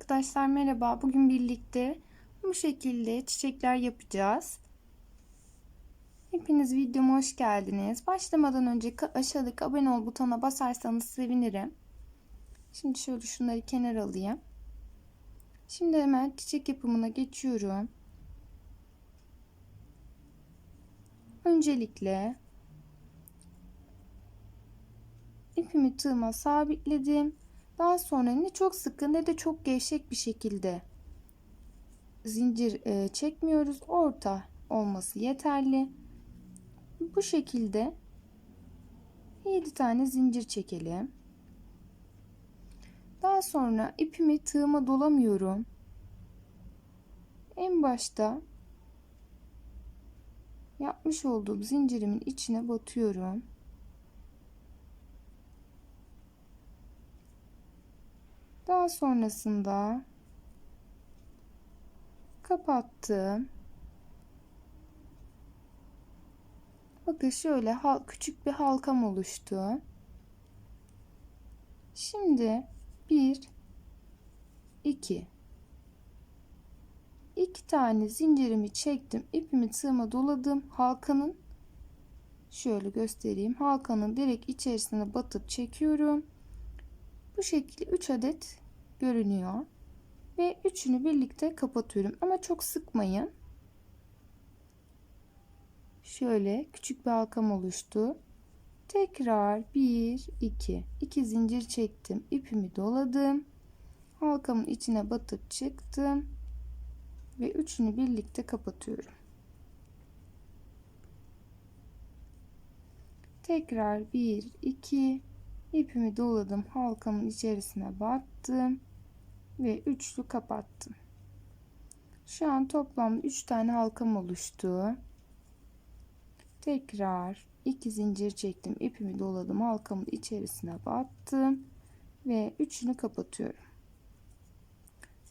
Arkadaşlar merhaba. Bugün birlikte bu şekilde çiçekler yapacağız. Hepiniz videoma hoş geldiniz. Başlamadan önce aşağıdaki abone ol butonuna basarsanız sevinirim. Şimdi şöyle şunları kenara alayım. Şimdi hemen çiçek yapımına geçiyorum. Öncelikle ipimi tığıma sabitledim. Daha sonra ne çok sıkı ne de çok gevşek bir şekilde zincir e, çekmiyoruz. Orta olması yeterli. Bu şekilde 7 tane zincir çekelim. Daha sonra ipimi tığıma dolamıyorum. En başta yapmış olduğum zincirimin içine batıyorum. Daha sonrasında kapattım. Bakın şöyle küçük bir halkam oluştu. Şimdi 1 2 2 tane zincirimi çektim. ipimi tığıma doladım. Halkanın şöyle göstereyim. Halkanın direkt içerisine batıp çekiyorum. Bu şekilde 3 adet görünüyor. Ve üçünü birlikte kapatıyorum. Ama çok sıkmayın. Şöyle küçük bir halkam oluştu. Tekrar 1 2 2 zincir çektim. ipimi doladım. Halkamın içine batıp çıktım ve üçünü birlikte kapatıyorum. Tekrar 1 2 ipimi doladım. Halkamın içerisine battım ve üçlü kapattım. Şu an toplamda 3 tane halkam oluştu. Tekrar 2 zincir çektim. ipimi doladım. Halkamın içerisine battım ve üçünü kapatıyorum.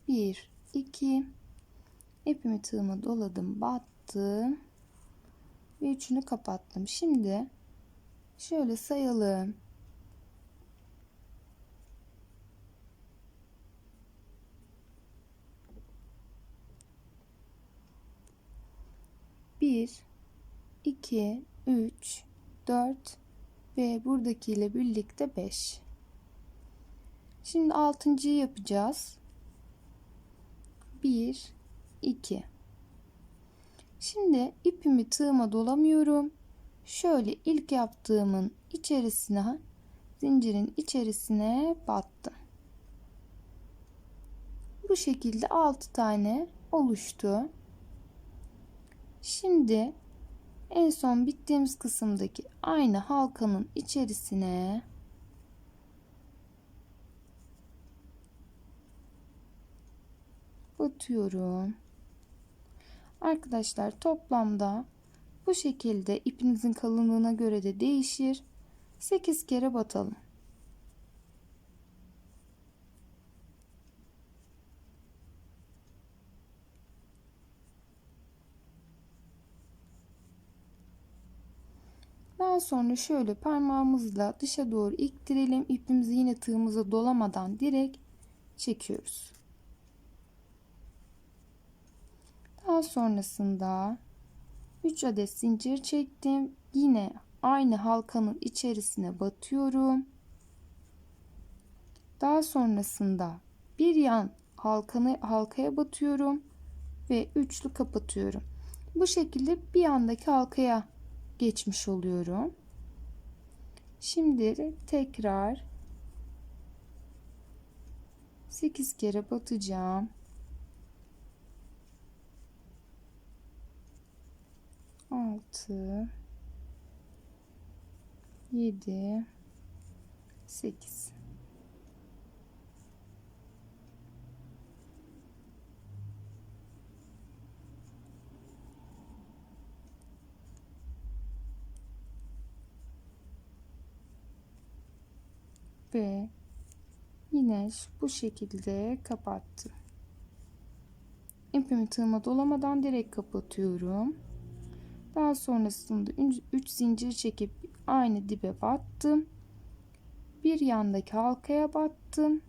1 2 ipimi tığıma doladım, battım ve üçünü kapattım. Şimdi şöyle sayalım. Bir, iki, üç, dört ve buradakiyle birlikte beş. Şimdi altıncıyı yapacağız. Bir, 2 Şimdi ipimi tığıma dolamıyorum. Şöyle ilk yaptığımın içerisine zincirin içerisine battım. Bu şekilde 6 tane oluştu. Şimdi en son bittiğimiz kısımdaki aynı halkanın içerisine batıyorum. Arkadaşlar toplamda bu şekilde ipinizin kalınlığına göre de değişir. 8 kere batalım. Daha sonra şöyle parmağımızla dışa doğru iktirelim. İpimizi yine tığımıza dolamadan direkt çekiyoruz. Daha sonrasında 3 adet zincir çektim. Yine aynı halkanın içerisine batıyorum. Daha sonrasında bir yan halkanı halkaya batıyorum ve üçlü kapatıyorum. Bu şekilde bir yandaki halkaya geçmiş oluyorum. Şimdi tekrar 8 kere batacağım. 6 7 8 ve yine bu şekilde kapattım. İpimi tığıma dolamadan direkt kapatıyorum. Daha sonrasında 3 zincir çekip aynı dibe battım. Bir yandaki halkaya battım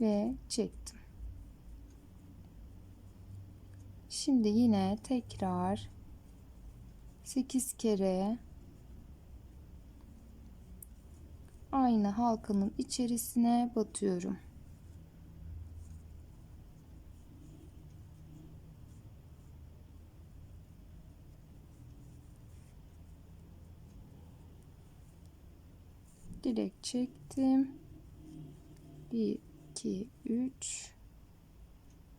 ve çektim. Şimdi yine tekrar 8 kere aynı halkanın içerisine batıyorum. direkt çektim. 1 2 3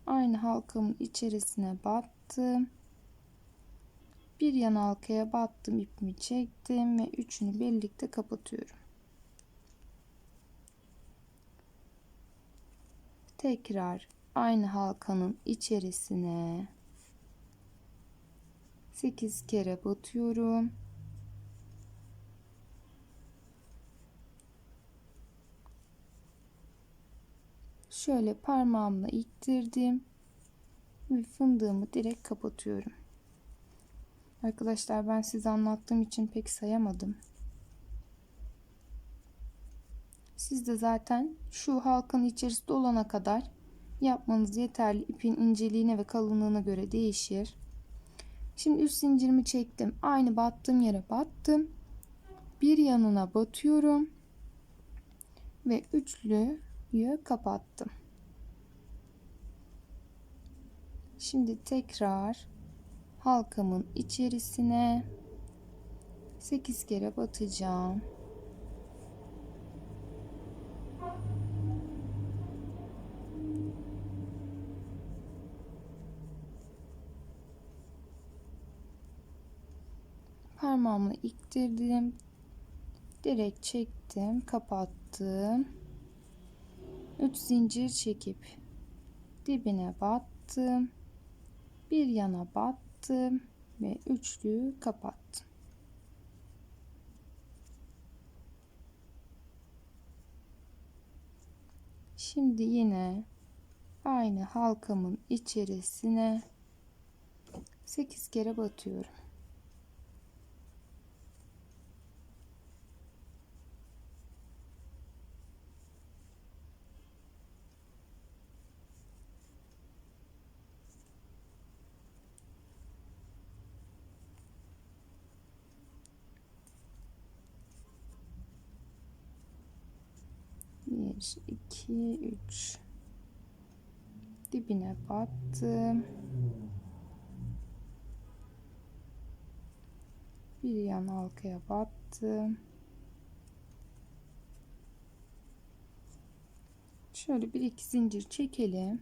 aynı halkamın içerisine battım. Bir yan halkaya battım ipimi çektim ve üçünü birlikte kapatıyorum tekrar aynı halkanın içerisine 8 kere batıyorum şöyle parmağımla ittirdim ve fındığımı direkt kapatıyorum. Arkadaşlar ben size anlattığım için pek sayamadım. Siz de zaten şu halkanın içerisinde olana kadar yapmanız yeterli. İpin inceliğine ve kalınlığına göre değişir. Şimdi üst zincirimi çektim. Aynı battığım yere battım. Bir yanına batıyorum. Ve üçlü kapattım. Şimdi tekrar halkamın içerisine 8 kere batacağım. Parmağımla iktirdim. Direkt çektim, kapattım. 3 zincir çekip dibine battım. Bir yana battım ve üçlüyü kapattım. Şimdi yine aynı halkamın içerisine 8 kere batıyorum. Bir, iki, üç. Dibine battım. Bir yan halkaya battım. Şöyle bir iki zincir çekelim.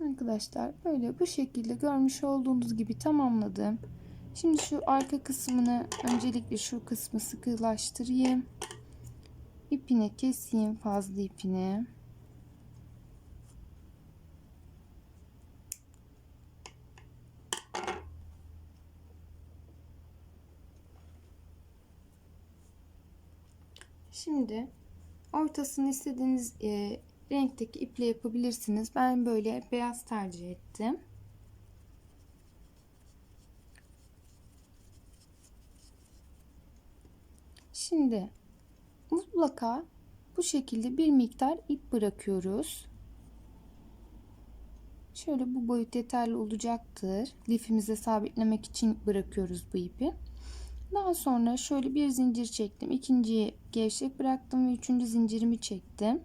Arkadaşlar böyle bu şekilde görmüş olduğunuz gibi tamamladım. Şimdi şu arka kısmını öncelikle şu kısmı sıkılaştırayım. İpini keseyim fazla ipini. Şimdi ortasını istediğiniz e, renkteki iple yapabilirsiniz. Ben böyle beyaz tercih ettim. Şimdi mutlaka bu şekilde bir miktar ip bırakıyoruz. Şöyle bu boyut yeterli olacaktır. Lifimize sabitlemek için bırakıyoruz bu ipi. Daha sonra şöyle bir zincir çektim. İkinciyi gevşek bıraktım ve üçüncü zincirimi çektim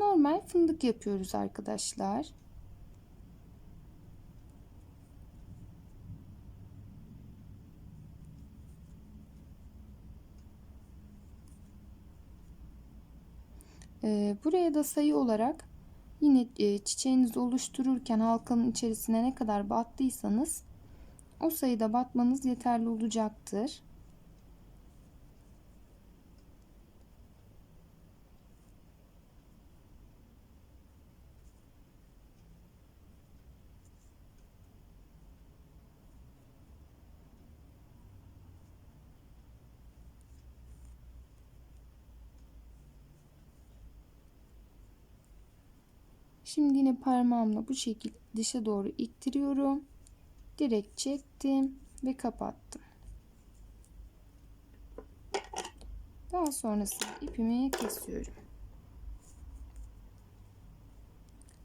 normal fındık yapıyoruz arkadaşlar. Ee, buraya da sayı olarak yine e, çiçeğinizi oluştururken halkanın içerisine ne kadar battıysanız o sayıda batmanız yeterli olacaktır. Şimdi yine parmağımla bu şekilde dışa doğru ittiriyorum. Direkt çektim ve kapattım. Daha sonrasında ipimi kesiyorum.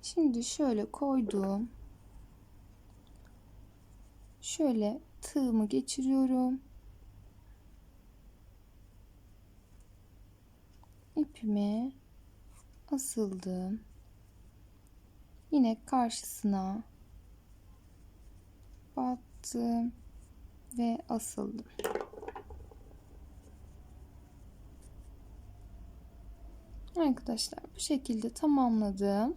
Şimdi şöyle koydum. Şöyle tığımı geçiriyorum. İpimi asıldım. Yine karşısına battım ve asıldım. Arkadaşlar bu şekilde tamamladım.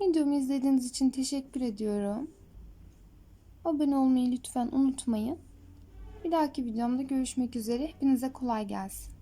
Videomu izlediğiniz için teşekkür ediyorum. Abone olmayı lütfen unutmayın. Bir dahaki videomda görüşmek üzere. Hepinize kolay gelsin.